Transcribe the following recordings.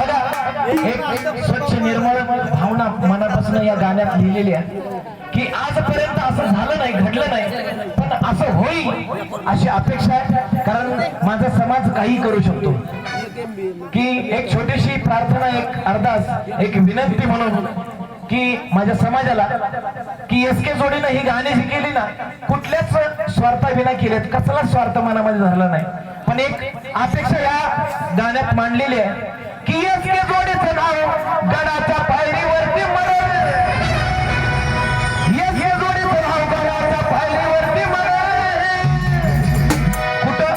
स्वच्छ निर्मळ भावना मनापासून या गाण्यात लिहिलेल्या की आजपर्यंत असं झालं नाही घडलं नाही पण असं होईल अशी अपेक्षा आहे. कारण माझा समाज काही करू शकतो. की एक छोटीशी प्रार्थना एक अरदास एक विनंती म्हणून की माझ्या समाजाला की एस के जोडीनं ही गाणी जी केली ना कुठल्याच स्वार्थाविना केलेत कसला स्वार्थ मनामध्ये झाला नाही. पण एक अपेक्षा या गाण्यात मांडलेली आहे की एस के जोडीचं नाव गडाच्या पायरीवरती मरण. एस के जोडीचं नाव गडाच्या पायरीवरती मरण. कुठं?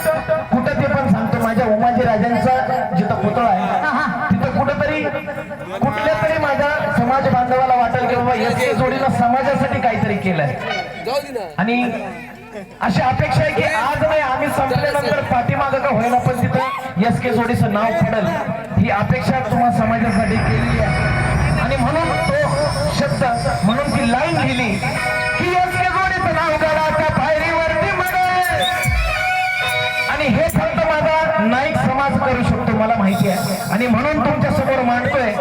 कुठं ते पण सांगतो. माझ्या उमाजी राजांचा जिथं पुतळा आहे तिथं कुठंतरी कुठल्या तरी माझ्या समाज बांधवाला वाटेल की बाबा एस के जोडीनं समाजासाठी काहीतरी केलंय. आणि अशी अपेक्षा आहे की आज नाही आम्ही संपल्यानंतर पाठीमागं का होईना पण तिथं एस के जोडीचं नाव पडेल. ही अपेक्षा तुम्हाला समाजासाठी केलेली आहे. आणि म्हणून तो शब्द म्हणून ती लाईन लिहिली की एस के जोडीचं नाव गडाच्या पायरीवरती म्हणेल आणि हे फक्त माझा नाईक समाज करू शकतो मला माहिती आहे. आणि म्हणून तुमच्यासमोर मांडतोय